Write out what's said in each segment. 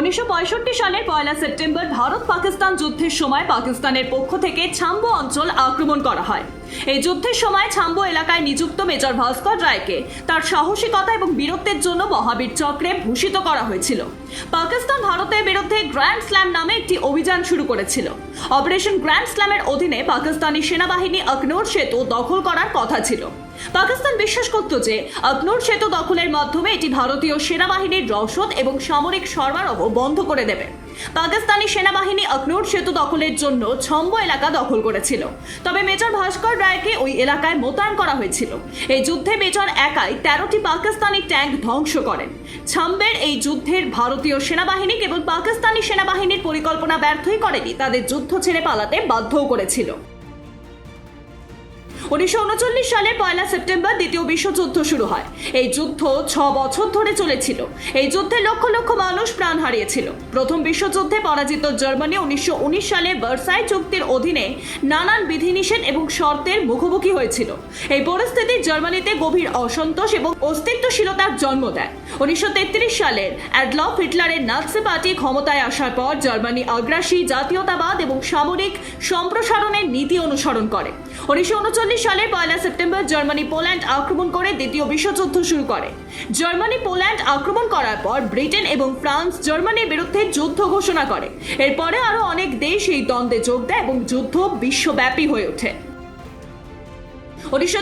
উনিশশো সালের পয়লা সেপ্টেম্বর ভারত পাকিস্তান যুদ্ধের সময় পাকিস্তানের পক্ষ থেকে ছাম্বো অঞ্চল আক্রমণ করা হয়। এই যুদ্ধের সময় ছাম্বো এলাকায় নিযুক্ত মেজর ভাস্কর রায়কে তার সাহসিকতা এবং বীরত্বের জন্য মহাবীর চক্রে ভূষিত করা হয়েছিল। পাকিস্তান ভারতের বিরুদ্ধে গ্র্যান্ড স্ল্যাম নামে একটি অভিযান শুরু করেছিল। অপারেশন গ্র্যান্ড স্ল্যামের অধীনে পাকিস্তানি সেনাবাহিনী অকনোর সেতু দখল করার কথা ছিল। পাকিস্তান বিশ্বাস করত যে অকনোর সেতু দখলের মাধ্যমে এটি ভারতীয় সেনাবাহিনীর রসদ এবং সামরিক সরবরাহ বন্ধ করে দেবে। পাকিস্তানি সেনাবাহিনী অকনোর সেতু দখলের জন্য ছম্ব এলাকা দখল করেছিল। তবে মেজর ভাস্কর রায়কে ওই এলাকায় মোতায়েন করা হয়েছিল। এই যুদ্ধে মেজর একাই তেরোটি পাকিস্তানি ট্যাঙ্ক ধ্বংস করেন। ছাম্বের এই যুদ্ধের ভারতীয় সেনাবাহিনী কেবল পাকিস্তানি সেনাবাহিনীর পরিকল্পনা ব্যর্থই করেনি, তাদের যুদ্ধ ছেড়ে পালাতে বাধ্যও করেছিল। উনিশশো সালের পয়লা সেপ্টেম্বর দ্বিতীয় বিশ্বযুদ্ধ শুরু হয়। এই যুদ্ধ ছ বছর ধরে চলেছিল। এই যুদ্ধে লক্ষ লক্ষ মানুষ প্রাণ হারিয়েছিল। প্রথম বিশ্বযুদ্ধে পরাজিত জার্মানি উনিশশো উনিশ সালে ভার্সাই চুক্তির অধীনে নানান বিধিনিষেধ এবং শর্তের মুখোমুখি হয়েছিল। এই পরিস্থিতি জার্মানিতে গভীর অসন্তোষ এবং অস্তিত্বশীলতার জন্ম দেয়। উনিশশো তেত্রিশ সালের অ্যাডলফ হিটলারের নাৎসি পার্টি ক্ষমতায় আসার পর জার্মানি আগ্রাসী জাতীয়তাবাদ এবং সামরিক সম্প্রসারণের নীতি অনুসরণ করে। উনিশশো উনচল্লিশ সালের পয়লা সেপ্টেম্বর জার্মানি, পোল্যান্ড আক্রমণ করে দ্বিতীয় বিশ্বযুদ্ধ শুরু করে। জার্মানি, পোল্যান্ড আক্রমণ করার পর ব্রিটেন এবং ফ্রান্স জার্মানির বিরুদ্ধে যুদ্ধ ঘোষণা করে। এরপরে আরও অনেক দেশ এই দ্বন্দ্বে যোগ দেয় এবং যুদ্ধ বিশ্বব্যাপী হয়ে ওঠে। উনিশশো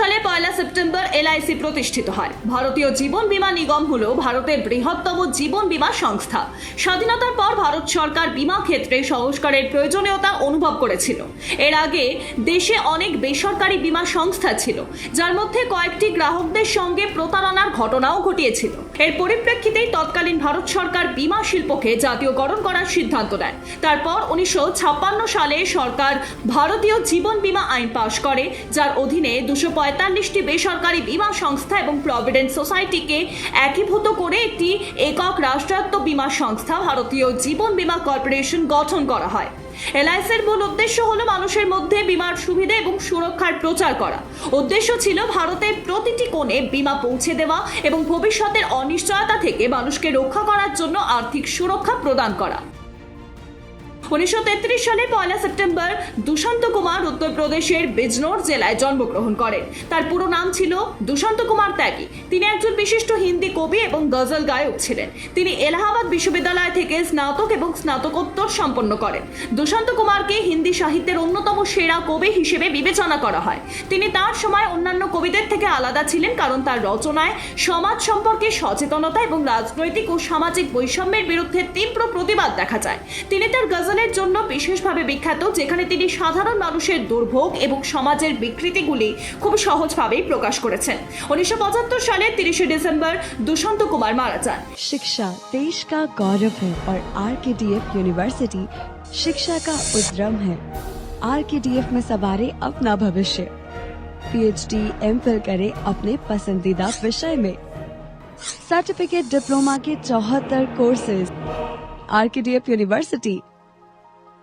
সালে পয়লা সেপ্টেম্বর এলআইসি প্রতিষ্ঠিত হয়। ভারতীয় জীবন বীমা নিগম হল ভারতের বৃহত্তম জীবন বীমা সংস্থা। স্বাধীনতার পর ভারত সরকার বীমা ক্ষেত্রে সংস্কারের প্রয়োজনীয়তা অনুভব করেছিল। এর আগে দেশে অনেক বেসরকারি বীমা সংস্থা ছিল, যার মধ্যে কয়েকটি গ্রাহকদের সঙ্গে প্রতারণার ঘটনাও ঘটিয়েছিল। এর পরিপ্রেক্ষিতেই তৎকালীন ভারত সরকার বীমা শিল্পকে জাতীয়করণ করার সিদ্ধান্ত নেয়। তারপর উনিশশো ছাপ্পান্ন সালে সরকার ভারতীয় জীবন বীমা আইন পাশ করে, যার অধীনে দুশো পঁয়তাল্লিশটি বেসরকারি বীমা সংস্থা এবং প্রভিডেন্ট সোসাইটিকে একীভূত করে একটি একক রাষ্ট্রায়ত্ত বীমা সংস্থা ভারতীয় জীবন বীমা কর্পোরেশন গঠন করা হয়। এলআইসির মূল উদ্দেশ্য হলো মানুষের মধ্যে বীমার সুবিধা এবং সুরক্ষার প্রচার করা। উদ্দেশ্য ছিল ভারতের প্রতিটি কোণে বীমা পৌঁছে দেওয়া এবং ভবিষ্যতের অনিশ্চয়তা থেকে মানুষকে রক্ষা করার জন্য আর্থিক সুরক্ষা প্রদান করা। উনিশশো তেত্রিশ সালে পয়লা সেপ্টেম্বর দুশান্ত কুমার উত্তরপ্রদেশের বিজনোর জেলায় জন্মগ্রহণ করেন। তার পুরো নাম ছিল দুশান্ত কুমার ত্যাগী। তিনি একজন বিশিষ্ট হিন্দি কবি এবং গজল গায়ক ছিলেন। তিনি এলাহাবাদ বিশ্ববিদ্যালয় থেকে স্নাতক এবং স্নাতকোত্তর সম্পন্ন করেন। দুশান্ত কুমারকে হিন্দি সাহিত্যের অন্যতম সেরা কবি হিসেবে বিবেচনা করা হয়। তিনি তার সময় অন্যান্য কবিদের থেকে আলাদা ছিলেন কারণ তার রচনায় সমাজ সম্পর্কে সচেতনতা এবং রাজনৈতিক ও সামাজিক বৈষম্যের বিরুদ্ধে তীব্র প্রতিবাদ দেখা যায়। তিনি তার গজলের জন্য বিশেষভাবে বিখ্যাত যেখানে তিনি সাধারণ মানুষের দুর্ভোগ এবং সমাজের বিকৃতিগুলি খুব সহজভাবেই প্রকাশ করেছেন উনিশশো পঁচাত্তর সালের তিরিশে ডিসেম্বর দুশান্ত কুমার মারা যান शिक्षा देश का गौरव है और are K D F university शिक्षा का उद्रम है आर के डी एफ में सवारे अपना भविष्य पीएचडी एम फिल करे अपने पसंदीदा विषय में सर्टिफिकेट डिप्लोमा के चौहत्तर courses R K D F university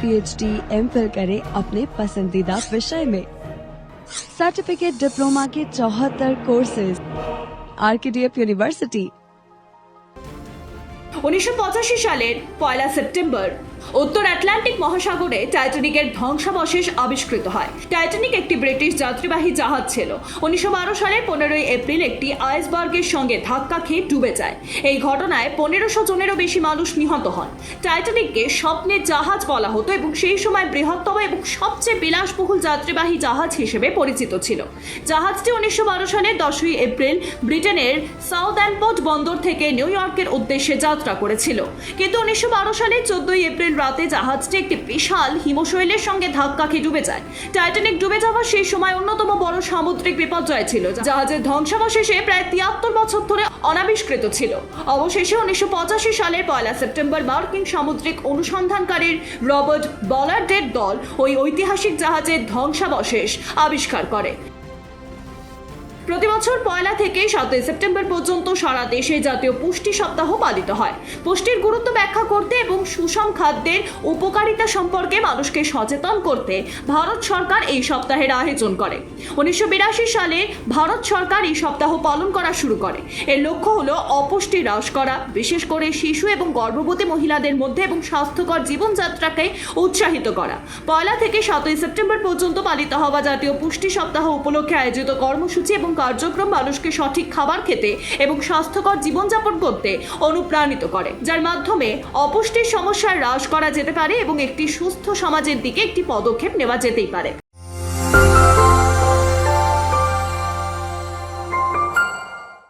PhD M phil करे अपने पसंदीदा विषय में सर्टिफिकेट डिप्लोमा के चौहत्तर courses R K D F university উনিশশো পঁচাশি সালের পয়লা সেপ্টেম্বর উত্তর আটলান্টিক মহাসাগরে টাইটানিকের ধ্বংসাবশেষ আবিষ্কৃত হয়। টাইটানিক একটি ব্রিটিশ যাত্রীবাহী জাহাজ ছিল। উনিশশো সালের পনেরোই এপ্রিল একটি আইসবার্গের সঙ্গে ধাক্কা খেয়ে ডুবে যায়। এই ঘটনায় পনেরোশো জনেরও বেশি মানুষ নিহত হন। টাইটানিককে স্বপ্নের জাহাজ বলা হতো এবং সেই সময় বৃহত্তম এবং সবচেয়ে বিলাসবহুল যাত্রীবাহী জাহাজ হিসেবে পরিচিত ছিল। জাহাজটি উনিশশো বারো সালের দশই এপ্রিল ব্রিটেনের সাউথ সাউথ্যাম্পট বন্দর থেকে নিউ ইয়র্কের উদ্দেশ্যে যাত্রা করেছিল। কিন্তু উনিশশো সালের চোদ্দই এপ্রিল রাতে জাহাজটি একটি বিশাল হিমশৈলের সঙ্গে ধাক্কা খেয়ে ডুবে যায়। টাইটানিক ডুবে যাওয়ার সেই সময় অন্যতম বড় সামুদ্রিক বিপর্যয় ছিল জাহাজের ধ্বংসাবশেষে প্রায় তিয়াত্তর বছর ধরে অনাবিষ্কৃত ছিল। অবশেষে উনিশশো পঁচাশি সালের পয়লা সেপ্টেম্বর মার্কিন সামুদ্রিক অনুসন্ধানকারীর রবার্ট বলার্ডের দল ওই ঐতিহাসিক জাহাজের ধ্বংসাবশেষ আবিষ্কার করে। প্রতি বছর পয়লা থেকে সাতই সেপ্টেম্বর পর্যন্ত সারা দেশে জাতীয় পুষ্টি সপ্তাহ পালিত হয়। পুষ্টির গুরুত্ব ব্যাখ্যা করতে এবং সুষম খাদ্যের উপকারিতা সম্পর্কে মানুষকে সচেতন করতে ভারত সরকার এই সপ্তাহের আয়োজন করে। উনিশশো বিরাশি সালে ভারত সরকার এই সপ্তাহ পালন করা শুরু করে। এর লক্ষ্য হলো অপুষ্টি হ্রাস করা, বিশেষ করে শিশু এবং গর্ভবতী মহিলাদের মধ্যে এবং স্বাস্থ্যকর জীবনযাত্রাকে উৎসাহিত করা। পয়লা থেকে সাতই সেপ্টেম্বর পর্যন্ত পালিত হওয়া জাতীয় পুষ্টি সপ্তাহ উপলক্ষে আয়োজিত কর্মসূচি এবং কার্যক্রম মানুষকে সঠিক খাবার খেতে এবং স্বাস্থ্যকর জীবনযাপন করতে অনুপ্রাণিত করে, যার মাধ্যমে অপুষ্টির সমস্যা হ্রাস করা যেতে পারে এবং একটি সুস্থ সমাজের দিকে একটি পদক্ষেপ নেওয়া যেতেই পারে।